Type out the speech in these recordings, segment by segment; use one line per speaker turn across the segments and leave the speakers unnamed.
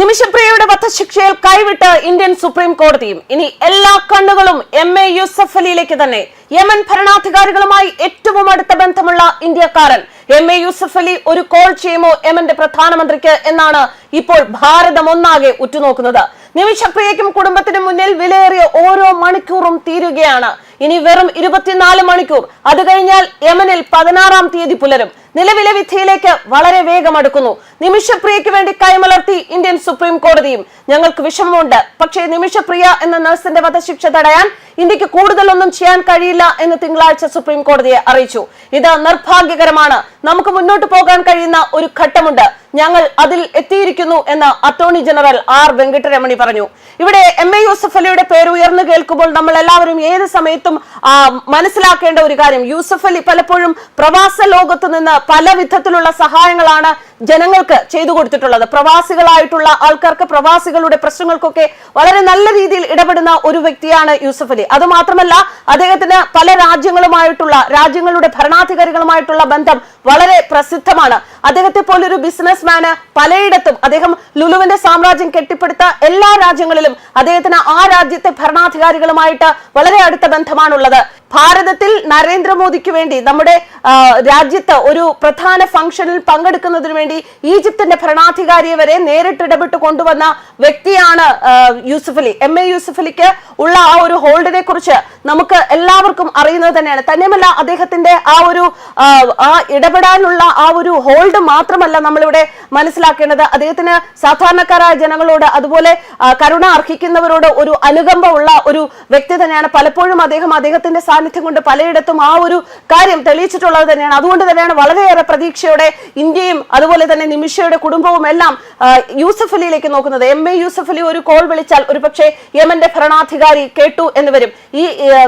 നിമിഷപ്രിയയുടെ വധശിക്ഷയിൽ കൈവിട്ട് Indian supreme കോടതിയും. ഇനി എല്ലാ കണ്ണുകളും എം എ യൂസഫ് അലിയിലേക്ക് തന്നെ. യമൻ ഭരണാധികാരികളുമായി ഏറ്റവും അടുത്ത ബന്ധമുള്ള ഇന്ത്യക്കാരൻ എം എ യൂസഫ് അലി ഒരു കോൾ ചെയ്യുമോ യമന്റെ പ്രധാനമന്ത്രിക്ക് എന്നാണ് ഇപ്പോൾ ഭാരതം ഒന്നാകെ ഉറ്റുനോക്കുന്നത്. നിമിഷപ്രിയയ്ക്കും കുടുംബത്തിനും മുന്നിൽ വിലയേറിയ ഓരോ മണിക്കൂറും തീരുകയാണ്. ഇനി വെറും ഇരുപത്തിനാല് മണിക്കൂർ. അത് കഴിഞ്ഞാൽ യമനിൽ പതിനാറാം തീയതി പുലരും. നിലവിലെ വിധിയിലേക്ക് വളരെ വേഗം അടുക്കുന്നു. നിമിഷപ്രിയയ്ക്ക് വേണ്ടി കൈമലർത്തി ഇന്ത്യൻ സുപ്രീം കോടതിയും. ഞങ്ങൾക്ക് വിഷമമുണ്ട്. പക്ഷേ നിമിഷപ്രിയ എന്ന നഴ്സിന്റെ വധശിക്ഷ തടയാൻ ഇന്ത്യയ്ക്ക് കൂടുതലൊന്നും ചെയ്യാൻ കഴിയില്ല എന്ന് തിങ്കളാഴ്ച സുപ്രീം കോടതിയെ അറിയിച്ചു. ഇത് നിർഭാഗ്യകരമാണ്. നമുക്ക് മുന്നോട്ട് പോകാൻ കഴിയുന്ന ഒരു ഘട്ടമുണ്ട്. ഞങ്ങൾ അതിൽ എത്തിയിരിക്കുന്നു എന്ന് അറ്റോർണി ജനറൽ ആർ വെങ്കട്ടരമണി പറഞ്ഞു. ഇവിടെ എം എ യൂസഫ് അലിയുടെ പേര് ഉയർന്നു കേൾക്കുമ്പോൾ നമ്മൾ എല്ലാവരും ഏത് സമയത്തും മനസ്സിലാക്കേണ്ട ഒരു കാര്യം. യൂസഫ് അലി പലപ്പോഴും പ്രവാസ ലോകത്ത് നിന്ന് പല വിധത്തിലുള്ള സഹായങ്ങളാണ് ജനങ്ങൾക്ക് ചെയ്തു കൊടുത്തിട്ടുള്ളത്. പ്രവാസികളായിട്ടുള്ള ആൾക്കാർക്ക് പ്രവാസികളുടെ പ്രശ്നങ്ങൾക്കൊക്കെ വളരെ നല്ല രീതിയിൽ ഇടപെടുന്ന ഒരു വ്യക്തിയാണ് യൂസഫ് അലി. അത് മാത്രമല്ല അദ്ദേഹത്തിന് പല രാജ്യങ്ങളുമായിട്ടുള്ള രാജ്യങ്ങളുടെ ഭരണാധികാരികളുമായിട്ടുള്ള ബന്ധം വളരെ പ്രസിദ്ധമാണ്. അദ്ദേഹത്തെ പോലൊരു ബിസിനസ് മാന് പലയിടത്തും അദ്ദേഹം ലുലുവിന്റെ സാമ്രാജ്യം കെട്ടിപ്പടുത്ത എല്ലാ രാജ്യങ്ങളിലും അദ്ദേഹത്തിന് ആ രാജ്യത്തെ ഭരണാധികാരികളുമായിട്ട് വളരെ അടുത്ത ബന്ധമാണുള്ളത്. ഭാരതത്തിൽ നരേന്ദ്രമോദിക്ക് വേണ്ടി നമ്മുടെ രാജ്യത്ത് ഒരു പ്രധാന ഫംഗ്ഷനിൽ പങ്കെടുക്കുന്നതിന് വേണ്ടി ഈജിപ്തിന്റെ ഭരണാധികാരിയെ വരെ നേരിട്ട് ഇടപെട്ട് കൊണ്ടുവന്ന വ്യക്തിയാണ് യൂസുഫ് അലി. എം. എ. യൂസുഫ് അലിക്ക് ഉള്ള ആ ഒരു ഹോൾഡിനെ കുറിച്ച് നമുക്ക് എല്ലാവർക്കും അറിയുന്നത് തന്നെയാണ്. തന്നെയുമല്ല അദ്ദേഹത്തിന്റെ ആ ഒരു ആ, ആ ഇടപെടാനുള്ള ആ ഒരു ഹോൾഡ് മാത്രമല്ല നമ്മളിവിടെ മനസ്സിലാക്കേണ്ടത് അദ്ദേഹത്തിന് സാധാരണക്കാരായ ജനങ്ങളോട് അതുപോലെ കരുണ അർഹിക്കുന്നവരോട് ഒരു അനുകമ്പ ഉള്ള ഒരു വ്യക്തി തന്നെയാണ്. പലപ്പോഴും അദ്ദേഹം അദ്ദേഹത്തിന്റെ സാന്നിധ്യം കൊണ്ട് പലയിടത്തും ആ ഒരു കാര്യം തെളിയിച്ചിട്ടുള്ളത് തന്നെയാണ്. അതുകൊണ്ട് തന്നെയാണ് വളരെയേറെ പ്രതീക്ഷയോടെ ഇന്ത്യയും അതുപോലെ തന്നെ നിമിഷയുടെ കുടുംബവും എല്ലാം യൂസഫ് അലിയിലേക്ക് നോക്കുന്നത്. എം എ യൂസഫ് അലി ഒരു കോൾ വിളിച്ചാൽ ഒരു പക്ഷേ യമന്റെ ഭരണാധികാരി കേട്ടു എന്ന് വരും. ഈ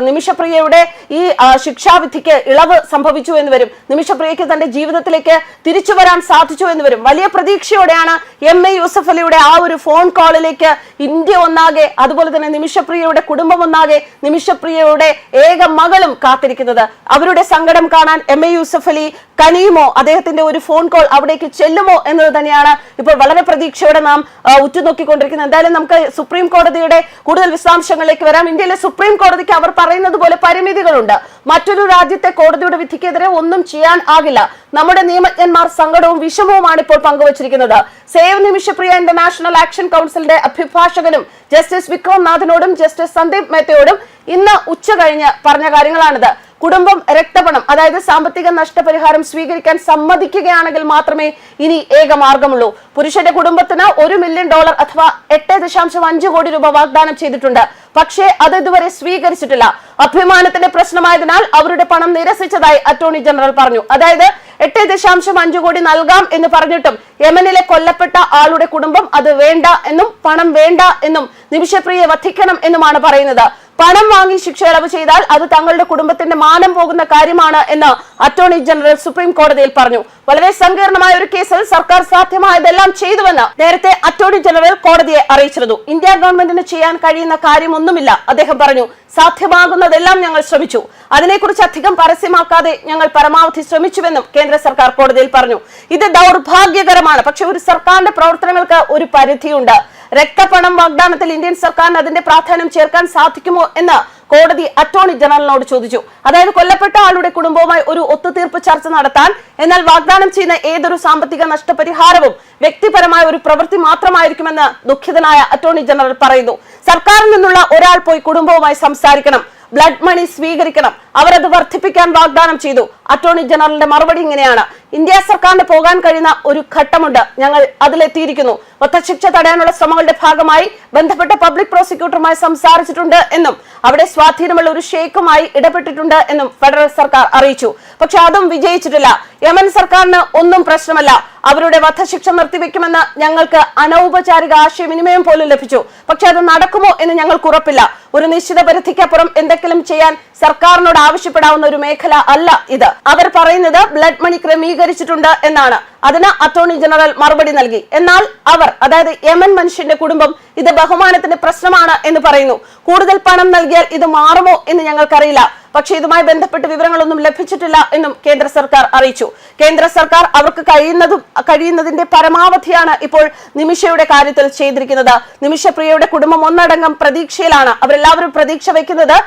നിമിഷപ്രിയയുടെ ഈ ശിക്ഷാവിധിക്ക് ഇളവ് സംഭവിച്ചു എന്ന് വരും. നിമിഷപ്രിയയ്ക്ക് തന്റെ ജീവിതത്തിലേക്ക് തിരിച്ചു വരാൻ സാധിച്ചു എന്ന് വരും. വലിയ പ്രതീക്ഷയോടെയാണ് എം എ യൂസഫ് അലിയുടെ ആ ഒരു ഫോൺ കോളിലേക്ക് ഇന്ത്യ ഒന്നാകെ അതുപോലെ തന്നെ നിമിഷപ്രിയയുടെ കുടുംബം ഒന്നാകെ നിമിഷപ്രിയയുടെ ഏക മകളും കാത്തിരിക്കുന്നത്. അവരുടെ സങ്കടം കാണാൻ എം എ യൂസഫ് അലി കനിയുമോ? അദ്ദേഹത്തിന്റെ ഒരു ഫോൺ കോൾ അവിടേക്ക് ചെല്ലുമോ എന്നത് തന്നെയാണ് ഇപ്പോൾ വളരെ പ്രതീക്ഷയോടെ നാം ഉറ്റുനോക്കിക്കൊണ്ടിരിക്കുന്നത്. എന്തായാലും നമുക്ക് സുപ്രീം കോടതിയുടെ കൂടുതൽ വിശദാംശങ്ങളിലേക്ക് വരാം. ഇന്ത്യയിലെ സുപ്രീം കോടതിക്ക് അവർ പറയുന്നത് പോലെ പരിമിതികളുണ്ട്. മറ്റൊരു രാജ്യത്തെ കോടതിയുടെ വിധിക്കെതിരെ ഒന്നും ചെയ്യാൻ ആകില്ല. നമ്മുടെ നിയമജ്ഞന്മാർ സങ്കടവും വിഷമവുമാണ് ഇപ്പോൾ പങ്കുവച്ചിരിക്കുന്നത്. സേവ് നിമിഷപ്രിയ ഇന്റർനാഷണൽ ആക്ഷൻ കൗൺസിലിന്റെ അഭിഭാഷകനും ജസ്റ്റിസ് വിക്രം നാഥിനോടും ജസ്റ്റിസ് സന്ദീപ് മേത്തയോടും ഇന്ന് ഉച്ച കഴിഞ്ഞ് പറഞ്ഞ കാര്യങ്ങളാണിത്. കുടുംബം രക്തപണം അതായത് സാമ്പത്തിക നഷ്ടപരിഹാരം സ്വീകരിക്കാൻ സമ്മതിക്കുകയാണെങ്കിൽ മാത്രമേ ഇനി ഏക മാർഗമുള്ളൂ. പുരുഷന്റെ കുടുംബത്തിന് ഒരു മില്യൺ ഡോളർ അഥവാ എട്ട് ദശാംശം അഞ്ച് കോടി രൂപ വാഗ്ദാനം ചെയ്തിട്ടുണ്ട്. പക്ഷേ അത് ഇതുവരെ സ്വീകരിച്ചിട്ടില്ല. അഭിമാനത്തിന്റെ പ്രശ്നമായതിനാൽ അവരുടെ പണം നിരസിച്ചതായി അറ്റോർണി ജനറൽ പറഞ്ഞു. അതായത് എട്ട് ദശാംശം അഞ്ചു കോടി നൽകാം എന്ന് പറഞ്ഞിട്ടും യമനിലെ കൊല്ലപ്പെട്ട ആളുടെ കുടുംബം അത് വേണ്ട എന്നും പണം വേണ്ട എന്നും നിമിഷപ്രിയെ വധിക്കണം എന്നുമാണ് പറയുന്നത്. പണം വാങ്ങി ശിക്ഷ ഇളവ് ചെയ്താൽ അത് തങ്ങളുടെ കുടുംബത്തിന്റെ മാനം പോകുന്ന കാര്യമാണ് എന്ന് അറ്റോർണി ജനറൽ സുപ്രീം കോടതിയിൽ പറഞ്ഞു. വളരെ സങ്കീർണമായ ഒരു കേസിൽ സർക്കാർ സാധ്യമായതെല്ലാം ചെയ്തുവെന്ന് നേരത്തെ അറ്റോർണി ജനറൽ കോടതിയെ അറിയിച്ചിരുന്നു. ഇന്ത്യ ഗവൺമെന്റിന് ചെയ്യാൻ കഴിയുന്ന കാര്യമൊന്നുമില്ല അദ്ദേഹം പറഞ്ഞു. സാധ്യമാകുന്നതെല്ലാം ഞങ്ങൾ ശ്രമിച്ചു. അതിനെക്കുറിച്ച് അധികം പരസ്യമാക്കാതെ ഞങ്ങൾ പരമാവധി ശ്രമിച്ചുവെന്നും കേന്ദ്ര സർക്കാർ കോടതിയിൽ പറഞ്ഞു. ഇത് ദൗർഭാഗ്യകരമാണ്. പക്ഷെ ഒരു സർക്കാരിന്റെ പ്രവർത്തനങ്ങൾക്ക് ഒരു പരിധിയുണ്ട്. രക്തപണം വാഗ്ദാനത്തിൽ ഇന്ത്യൻ സർക്കാരിന് അതിന്റെ പ്രാധാന്യം ചേർക്കാൻ സാധിക്കുമോ എന്ന് കോടതി അറ്റോർണി ജനറലിനോട് ചോദിച്ചു. അതായത് കൊല്ലപ്പെട്ട ആളുടെ കുടുംബവുമായി ഒരു ഒത്തുതീർപ്പ് ചർച്ച നടത്താൻ എന്നാൽ വാഗ്ദാനം ചെയ്യുന്ന ഏതൊരു സാമ്പത്തിക നഷ്ടപരിഹാരവും വ്യക്തിപരമായ ഒരു പ്രവൃത്തി മാത്രമായിരിക്കുമെന്ന് ദുഃഖിതനായ അറ്റോർണി ജനറൽ പറയുന്നു. സർക്കാരിൽ നിന്നുള്ള ഒരാൾ പോയി കുടുംബവുമായി സംസാരിക്കണം ബ്ലഡ് മണി സ്വീകരിക്കണം അവരത് വർദ്ധിപ്പിക്കാൻ വാഗ്ദാനം ചെയ്തു. അറ്റോർണി ജനറലിന്റെ മറുപടി ഇങ്ങനെയാണ്. ഇന്ത്യ സർക്കാരിന് പോകാൻ കഴിയുന്ന ഒരു ഘട്ടമുണ്ട്. ഞങ്ങൾ അതിലെത്തിയിരിക്കുന്നു. വധശിക്ഷ തടയാനുള്ള ശ്രമങ്ങളുടെ ഭാഗമായി ബന്ധപ്പെട്ട പബ്ലിക് പ്രോസിക്യൂട്ടറുമായി സംസാരിച്ചിട്ടുണ്ട് എന്നും അവിടെ സ്വാധീനമുള്ള ഒരു ഷേക്കുമായി ഇടപെട്ടിട്ടുണ്ട് എന്നും ഫെഡറൽ സർക്കാർ അറിയിച്ചു. പക്ഷെ അതും വിജയിച്ചിട്ടില്ല. യമൻ സർക്കാരിന് ഒന്നും പ്രശ്നമല്ല. അവരുടെ വധശിക്ഷ നിർത്തിവെക്കുമെന്ന് ഞങ്ങൾക്ക് അനൗപചാരിക ആശയവിനിമയം പോലും ലഭിച്ചു. പക്ഷെ അത് നടക്കുമോ എന്ന് ഞങ്ങൾക്ക് ഉറപ്പില്ല. ഒരു നിശ്ചിത പരിധിക്കപ്പുറം എന്തെങ്കിലും ചെയ്യാൻ സർക്കാരിനോട് ആവശ്യപ്പെടാവുന്ന ഒരു മേഖല അല്ല ഇത്. അവർ പറയുന്നത് ബ്ലഡ് മണി ക്രമീകരിച്ചിട്ടുണ്ട് എന്നാണ്. അതിന് അറ്റോർണി ജനറൽ മറുപടി നൽകി. എന്നാൽ അവർ അതായത് യമൻ മനുഷ്യന്റെ കുടുംബം ഇത് ബഹുമാനത്തിന്റെ പ്രശ്നമാണ് എന്ന് പറയുന്നു. കൂടുതൽ പണം നൽകിയാൽ ഇത് മാറുമോ എന്ന് ഞങ്ങൾക്കറിയില്ല. പക്ഷേ ഇതുമായി ബന്ധപ്പെട്ട് വിവരങ്ങളൊന്നും ലഭിച്ചിട്ടില്ല എന്നും കേന്ദ്ര സർക്കാർ അറിയിച്ചു. കേന്ദ്ര സർക്കാർ അവർക്ക് കഴിയുന്നതും കഴിയുന്നതിന്റെ പരമാവധിയാണ് ഇപ്പോൾ നിമിഷയുടെ കാര്യത്തിൽ ചെയ്തിരിക്കുന്നത്. നിമിഷപ്രിയയുടെ കുടുംബം ഒന്നടങ്കം പ്രതീക്ഷയിലാണ്. അവരെല്ലാവരും പ്രതീക്ഷ വയ്ക്കുന്നത്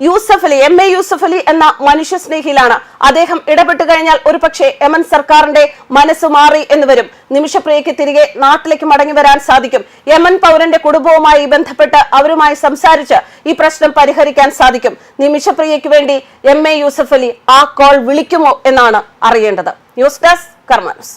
യൂസഫ് അലി എം എ യൂസഫ് അലി എന്ന മനുഷ്യ സ്നേഹിയിലാണ് അദ്ദേഹം ഇടപെട്ട് കഴിഞ്ഞാൽ ഒരുപക്ഷെ എൻ സർക്കാരിന്റെ മനസ്സ് മാറി എന്ന് വരും. നിമിഷപ്രിയയ്ക്ക് തിരികെ നാട്ടിലേക്ക് മടങ്ങി വരാൻ സാധിക്കും. യമൻ പൗരന്റെ കുടുംബവുമായി ബന്ധപ്പെട്ട് അവരുമായി സംസാരിച്ച് ഈ പ്രശ്നം പരിഹരിക്കാൻ സാധിക്കും. നിമിഷപ്രിയയ്ക്ക് വേണ്ടി എം എ യൂസഫ് അലി ആ കോൾ വിളിക്കുമോ എന്നാണ് അറിയേണ്ടത്. News desk Karma news.